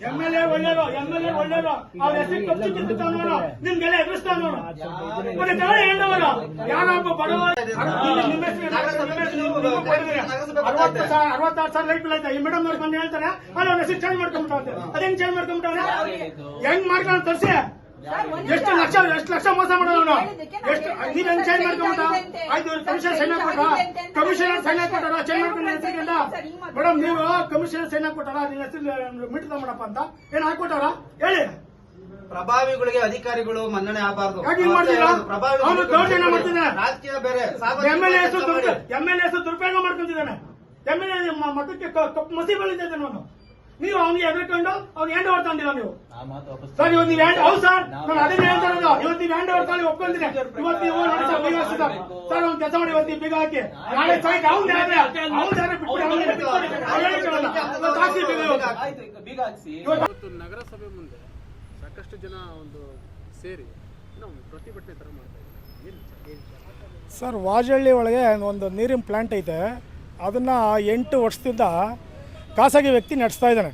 MLA MLA MLA MLA ಒಳ್ಳೇರು ಅವ್ರ ಹೆಸರು ಕಚ್ಚಿ ತಿಂತಾನವನು ನಿಮ್ಗೆಲ್ಲ ಎದುರಿಸ್ತಾನವನು ಮತ್ತೆ ತಗೊಳ್ಳಿ ಹೇಳೋರು ಯಾರೊಬ್ಬ ಬಡವ ಅರವತ್ತಾರು ಸಾವಿರ ಲೈಟ್ ಬಿಲ್ ಈ ಮೇಡಮ್ ಅವ್ರು ಬಂದು ಹೇಳ್ತಾರೆ ಅವ್ರ ಹೆಸರು ಚೇಂಜ್ ಮಾಡ್ಕೊಂಡ್ಬಿಟ್ಟು ಅದೇನ್ ಚೇಂಜ್ ಮಾಡ್ಕೊಂಡ್ಬಿಟ್ಟವ್ರೆ ಹೆಂಗ್ ಮಾಡ್ಕೊಂಡು ತರ್ಸಿ? ಎಷ್ಟು ಲಕ್ಷ ಎಷ್ಟು ಲಕ್ಷ ಮೋಸ ಮಾಡೋನು ಎಷ್ಟು ನೀನ್ ಹೆಂಗ್ ಚೇಂಜ್ ಮಾಡ್ಕೊಂಡ ಆಯ್ತು ಕಮಿಷನ್ ಸೈನ್ ಹಾಕೊಟ್ರ ಕಮಿಷನರ್ ಸೈನ್ ಹಾಕೊಟ್ಟಾರ ಚೇಂಜ್ ಮಾಡ್ಕೊಂಡು ಹೆಸರಿಗೆಲ್ಲ ಮೇಡಮ್ ನೀವು ಕಮಿಷನರ್ ಸೈನ್ ಹಾಕೊಟ್ಟಾರ ನಿನ್ನ ಹೆಸರು ಮೀಟ್ ಮಾಡಪ್ಪ ಅಂತ. ಏನ್ ಹಾಕೊಟ್ಟಾರ ಹೇಳಿ. ಪ್ರಭಾವಿಗಳಿಗೆ ಅಧಿಕಾರಿಗಳು ಮನ್ನಣೆ ಆಗಬಾರ್ದು. ದೌರ್ಜನ್ಯ ಮಾಡ್ತಿದ್ದಾನೆ. ರಾಜಕೀಯ ಬೇರೆ. ಎಮ್ಎಲ್ಎ ಹೆಸರು ದುರುಪಯೋಗ ಮಾಡ್ಕೊಂತಿದ್ದಾನೆ. ಎಂಎಲ್ಎ ಮತಕ್ಕೆ ಕಪ್ಪು ಮಸಿ ಬೆಳೀತಿದ್ದಾನೆ ಅವನು. ನೀವು ಅವ್ನಿಗೆ ಹೆದರ್ಕೊಂಡು ಅವ್ನು ಹ್ಯಾಂಡ್ ಓವರ್ ತಂದಿಲ್ಲ ನೀವು. ಸರ್ ಇವತ್ತು ನೀವು ಹ್ಯಾಂಡ್ ಹೌದು ಸರ್. ನಾನು ಅದೇ ಹೇಳ್ತಾ ಇರೋದು. ಇವತ್ತು ನೀವು ಹ್ಯಾಂಡ್ ಓವರ್ ತಾಳಿ ಒಪ್ಕೊಂತೀನಿ ಇವತ್ತು ನೀವು ನೋಡಿ ಸರ್ ಬೀಗ ಸರ್. ಸರ್ ಅವ್ನು ಕೆಲಸ ಮಾಡಿ ಇವತ್ತು ಬೀಗ ಹಾಕಿ. ನಾಳೆ ಸೈಟ್ ಅವ್ನು ಹೇಳಿದ್ರೆ ಅವ್ನು ಹೇಳ್ಕೊಳ್ಳಲ್ಲ. ಇವತ್ತು ನಗರಸಭೆ ಮುಂದೆ ಸಾಕಷ್ಟು ಜನ ಒಂದು ಸೇರಿ ಪ್ರತಿಭಟನೆ ತರ ಮಾಡ್ತಾ ಇದ್ದಾರೆ. ಸರ್ ವಾಜಹಳ್ಳಿ ಒಳಗೆ ಒಂದು ನೀರಿನ ಪ್ಲಾಂಟ್ ಐತೆ. ಅದನ್ನು ಎಂಟು ವರ್ಷದಿಂದ ಖಾಸಗಿ ವ್ಯಕ್ತಿ ನಡೆಸ್ತಾ ಇದ್ದಾನೆ.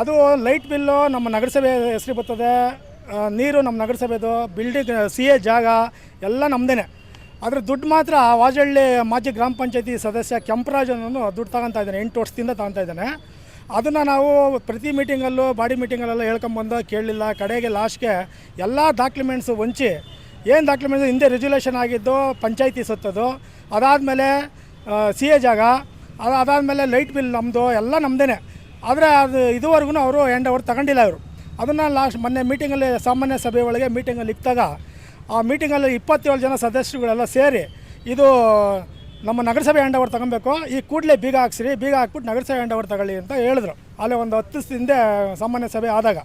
ಅದು ಲೈಟ್ ಬಿಲ್ಲು ನಮ್ಮ ನಗರಸಭೆ ಹೆಸರು ಬರ್ತದೆ. ನೀರು ನಮ್ಮ ನಗರಸಭೆದು ಬಿಲ್ಡಿಂಗ್ ಸಿ ಎ ಜಾಗ ಎಲ್ಲ ನಮ್ಮದೇ ಆದರೆ ದುಡ್ಡು ಮಾತ್ರ ವಾಜಹಳ್ಳಿ ಮಾಜಿ ಗ್ರಾಮ ಪಂಚಾಯತಿ ಸದಸ್ಯ ಕೆಂಪರಾಜ್ ಅನ್ನೋನು ದುಡ್ಡು ತಗೊತಾ ಇದ್ದಾನೆ, ಎಂಟು ವರ್ಷದಿಂದ ತಗೊತಾ ಇದ್ದಾನೆ. ಅದನ್ನು ನಾವು ಪ್ರತಿ ಮೀಟಿಂಗಲ್ಲೂ ಬಾಡಿ ಮೀಟಿಂಗಲ್ಲೆಲ್ಲ ಹೇಳ್ಕೊಂಬಂದು ಕೇಳಲಿಲ್ಲ. ಕಡೆಗೆ ಲಾಸ್ಟ್ಗೆ ಎಲ್ಲ ಡಾಕ್ಯುಮೆಂಟ್ಸು ಹೊಂಚಿ, ಏನು ಡಾಕ್ಯುಮೆಂಟ್ಸ್ ಹಿಂದೆ ರೆಜುಲೇಷನ್ ಆಗಿದ್ದು, ಪಂಚಾಯತಿ ಸತ್ತದು ಅದಾದಮೇಲೆ ಸಿ ಎ ಜಾಗ ಅದು ಅದಾದಮೇಲೆ ಲೈಟ್ ಬಿಲ್ ನಮ್ಮದು ಎಲ್ಲ ನಮ್ಮದೇ ಆದರೆ ಅದು ಇದುವರೆಗೂ ಅವರು ಎಂಡ್ ಅವರು ತಗೊಂಡಿಲ್ಲ ಅವರು ಅದನ್ನು ಲಾಸ್ಟ್ ಮೊನ್ನೆ ಮೀಟಿಂಗಲ್ಲಿ ಸಾಮಾನ್ಯ ಸಭೆ ಒಳಗೆ ಮೀಟಿಂಗಲ್ಲಿ ಇಕ್ತಾಗ ಆ ಮೀಟಿಂಗಲ್ಲಿ ಇಪ್ಪತ್ತೇಳು ಜನ ಸದಸ್ಯರುಗಳೆಲ್ಲ ಸೇರಿ ಇದು ನಮ್ಮ ನಗರಸಭೆ ಹ್ಯಾಂಡ್ ಓವರ್ ತಗೊಬೇಕು. ಈ ಕೂಡಲೇ ಬೀಗ ಹಾಕ್ಸಿರಿ, ಬೀಗ ಹಾಕ್ಬಿಟ್ಟು ನಗರಸಭೆ ಹ್ಯಾಂಡ್ ಓವರ್ ತಗೊಳ್ಳಿ ಅಂತ ಹೇಳಿದ್ರು. ಅಲ್ಲೇ ಒಂದು ಹತ್ತು ಹಿಂದೆ ಸಾಮಾನ್ಯ ಸಭೆ ಆದಾಗ.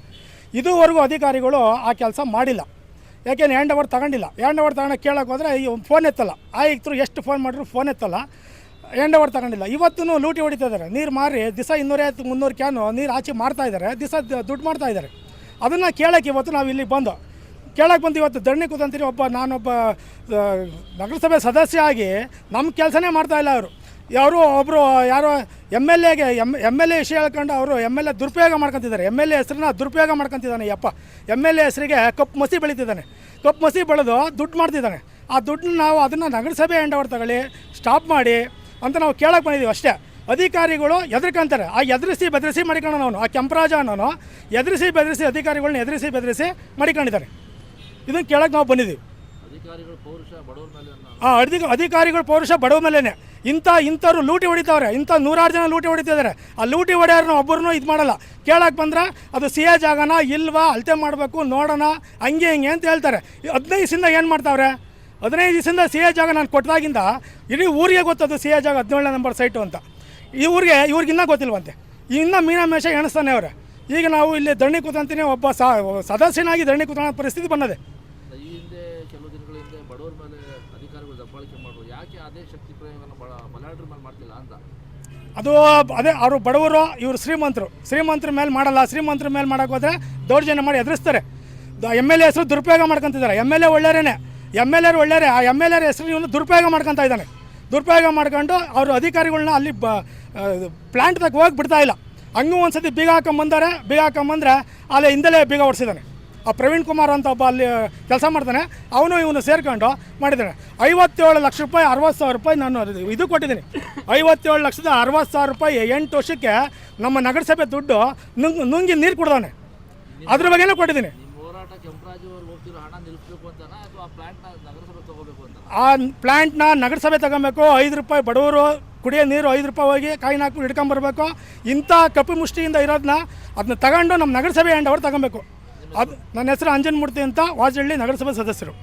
ಇದುವರೆಗೂ ಅಧಿಕಾರಿಗಳು ಆ ಕೆಲಸ ಮಾಡಿಲ್ಲ. ಯಾಕೆಂದ್ರೆ ಹ್ಯಾಂಡ್ ಓವರ್ ತಗೊಂಡಿಲ್ಲ. ಹ್ಯಾಂಡ್ ಓವರ್ ತಗೊಂಡು ಕೇಳೋಕೆ ಹೋದರೆ ಈ ಫೋನ್ ಎತ್ತಲ್ಲ. ಆಯ್ತು ಎಷ್ಟು ಫೋನ್ ಮಾಡಿದ್ರು ಫೋನ್ ಎತ್ತಲ್ಲ. ಹ್ಯಾಂಡ್ ಹೊಡ್ ತಗೊಂಡಿಲ್ಲ. ಇವತ್ತೂ ಲೂಟಿ ಹೊಡಿತಾ ಇದ್ದಾರೆ ನೀರು ಮಾರಿ ದಿವಸ ಇನ್ನೂರೈವತ್ತು ಮುನ್ನೂರು ಕ್ಯಾನು ನೀರು ಆಚೆ ಮಾಡ್ತಾ ಇದ್ದಾರೆ ದಿವಸ ದುಡ್ಡು ಮಾಡ್ತಾ ಇದ್ದಾರೆ ಅದನ್ನು ಕೇಳೋಕ್ಕೆ ಇವತ್ತು ನಾವು ಇಲ್ಲಿಗೆ ಬಂದು ಕೇಳಕ್ಕೆ ಬಂದು ಇವತ್ತು ಧರಣಿ ಕೂತಂತೀರಿ ಒಬ್ಬ ನಾನೊಬ್ಬ ನಗರಸಭೆ ಸದಸ್ಯ ಆಗಿ ನಮ್ಮ ಕೆಲಸನೇ ಮಾಡ್ತಾ ಇಲ್ಲ ಅವರು. ಯಾರು ಒಬ್ಬರು ಯಾರೋ ಎಂ ಎಲ್ ಎಗೆ, ಎಂ ಎಂ ಎಲ್ ಎ ವಿಷಯ ಹೇಳ್ಕೊಂಡು ಅವರು ಎಂ ಎಲ್ ಎ ದುರುಪಯೋಗ ಮಾಡ್ಕೊತಿದ್ದಾರೆ. ಎಂ ಎಲ್ ಎ ಹೆಸರನ್ನ ದುರುಪಯೋಗ ಮಾಡ್ಕೊತಿದ್ದಾನೆ ಯಪ್ಪ ಎಂ ಎಲ್ ಎ ಹೆಸರಿಗೆ ಕಪ್ಪು ಮಸಿ ಬೆಳೀತಿದ್ದಾನೆ. ಕಪ್ಪು ಮಸಿ ಬೆಳೆದು ದುಡ್ಡು ಮಾಡ್ತಿದ್ದಾನೆ. ಆ ದುಡ್ಡನ್ನ ನಾವು ಅದನ್ನು ನಗರಸಭೆ ಎಂಡವರ್ ತಗೊಳ್ಳಿ, ಸ್ಟಾಪ್ ಮಾಡಿ ಅಂತ ನಾವು ಕೇಳಕ್ಕೆ ಬಂದಿದ್ದೀವಿ ಅಷ್ಟೇ. ಅಧಿಕಾರಿಗಳು ಎದುರ್ಕೊಂತಾರೆ ಆ ಎದುರಿಸಿ ಬೆದರಿಸಿ ಮಾಡಿಕೊಂಡು ಅವನು. ಆ ಕೆಂಪರಾಜ ಅನ್ನೋನು ಎದುರಿಸಿ ಬೆದರಿಸಿ ಅಧಿಕಾರಿಗಳನ್ನ ಎದುರಿಸಿ ಬೆದರಿಸಿ ಮಾಡಿಕೊಂಡಿದ್ದಾರೆ. ಇದನ್ನು ಕೇಳಕ್ಕೆ ನಾವು ಬಂದಿದ್ದೀವಿ ಆ ಅಧಿಕ ಅಧಿಕಾರಿಗಳು ಪೌರುಷ ಬಡವ ಮೇಲೇ ಇಂಥ ಇಂಥವ್ರು ಲೂಟಿ ಹೊಡಿತಾವ್ರೆ. ಇಂಥ ನೂರಾರು ಜನ ಲೂಟಿ ಹೊಡಿತಿದ್ದಾರೆ. ಆ ಲೂಟಿ ಹೊಡೆಯೋರ್ನ ಒಬ್ಬರನ್ನೂ ಇದು ಮಾಡಲ್ಲ. ಕೇಳಕ್ಕೆ ಬಂದ್ರೆ ಅದು ಸಿ ಎ ಜಾಗನ ಇಲ್ವಾ ಅಳತೆ ಮಾಡಬೇಕು ನೋಡೋಣ ಹಂಗೆ ಹಿಂಗೆ ಅಂತ ಹೇಳ್ತಾರೆ. ಹದಿನೈದು ಸಿಂದ ಏನು ಮಾಡ್ತಾವ್ರೆ? ಹದಿನೈದು ದಿವಸದಿಂದ ಸಿ ಎ ಜಾಗ ನಾನು ಕೊಟ್ಟದಾಗಿಂದ ಇಡೀ ಊರಿಗೆ ಗೊತ್ತದು ಸಿ ಎ ಜಾಗ ಹದಿನೇಳನೇ ನಂಬರ್ ಸೈಟು ಅಂತ. ಈ ಊರಿಗೆ ಇವ್ರಿಗಿನ್ನ ಗೊತ್ತಿಲ್ವಂತೆ. ಇನ್ನೂ ಮೀನಾಮೇಷ ಎಣಿಸ್ತಾನೆ ಅವರೇ. ಈಗ ನಾವು ಇಲ್ಲಿ ಧರಣಿ ಕೂತಂತೀನಿ ಒಬ್ಬ ಸದಸ್ಯನಾಗಿ ಧರಣಿ ಕೂತ ಪರಿಸ್ಥಿತಿ ಬಂದಿದೆ. ಅದೇ ಅದು ಅದೇ ಅವರು ಬಡವರು ಇವರು ಶ್ರೀಮಂತರು. ಶ್ರೀಮಂತರ ಮೇಲೆ ಮಾಡಲ್ಲ ಶ್ರೀಮಂತರ ಮೇಲೆ ಮಾಡೋಕ್ಕೋದ್ರೆ ಹೋದರೆ ದೌರ್ಜನ್ಯ ಮಾಡಿ ಎದುರಿಸ್ತಾರೆ. ಎಂ ಎಲ್ ಎ ಹೆಸರು ದುರುಪಯೋಗ ಮಾಡ್ಕೊತಿದ್ದಾರೆ. ಎಂ ಎಲ್ ಎ ಒಳ್ಳೆಯರೇನೆ. ಎಂ ಎಲ್ ಎರ್ ಒಳ್ಳೆಯರೆ, ಆ ಎಂ ಎಲ್ ಎರ್ ಹೆಸರು ದುರುಪಯೋಗ ಮಾಡ್ಕೊತಾ ಇದ್ದಾನೆ. ದುರುಪಯೋಗ ಮಾಡ್ಕೊಂಡು ಅವರು ಅಧಿಕಾರಿಗಳನ್ನ ಅಲ್ಲಿ ಬ ಪ್ಲ್ಯಾಂಟ್ದಾಗ ಹೋಗಿ ಬಿಡ್ತಾ ಇಲ್ಲ. ಹಂಗೂ ಒಂದು ಸತಿ ಬೀಗ ಹಾಕೊಂಬಂದರೆ ಬೀಗ ಹಾಕೊಂಬಂದ್ರೆ ಅಲ್ಲಿ ಹಿಂದಲೇ ಬೀಗ ಹೊಡ್ಸಿದ್ದಾನೆ ಆ ಪ್ರವೀಣ್ ಕುಮಾರ್ ಅಂತ ಒಬ್ಬ ಅಲ್ಲಿ ಕೆಲಸ ಮಾಡ್ತಾನೆ. ಅವನು ಇವನು ಸೇರ್ಕೊಂಡು ಮಾಡಿದ್ದಾನೆ ಐವತ್ತೇಳು ಲಕ್ಷ ರೂಪಾಯಿ, ಅರವತ್ತು ಸಾವಿರ ರೂಪಾಯಿ ನಾನು ಇದು ಕೊಟ್ಟಿದ್ದೀನಿ. ಐವತ್ತೇಳು ಲಕ್ಷದ ಅರವತ್ತು ಸಾವಿರ ರೂಪಾಯಿ ಎಂಟು ವರ್ಷಕ್ಕೆ ನಮ್ಮ ನಗರಸಭೆ ದುಡ್ಡು ನುಂಗ್, ನುಂಗಿ ನೀರು ಕೊಡ್ದಾನೆ. ಅದ್ರ ಬಗ್ಗೆನೇ ಕೊಟ್ಟಿದ್ದೀನಿ. ಆ ಪ್ಲಾಂಟ್ನ ನಗರಸಭೆ ತಗೋಬೇಕು ತಗೊಬೇಕು, ಐದು ರೂಪಾಯಿ ಬಡವರು ಕುಡಿಯೋ ನೀರು ಐದು ರೂಪಾಯಿ ಹೋಗಿ ಕಾಯಿನ ಹಾಕಿ ಹಿಡ್ಕೊಂಬರ್ಬೇಕು ಇಂಥ ಕಪ್ಪು ಮುಷ್ಟಿಯಿಂದ ಇರೋದನ್ನ ಅದನ್ನ ತಗೊಂಡು ನಮ್ಮ ನಗರಸಭೆ ಹ್ಯಾಂಡ್ ಅವ್ರು ತಗೊಬೇಕು. ಅದು ನನ್ನ ಹೆಸರು ಅಂಜನ್ ಮೂರ್ತಿ ಅಂತ ವಾಜಹಳ್ಳಿ ನಗರಸಭೆ ಸದಸ್ಯರು.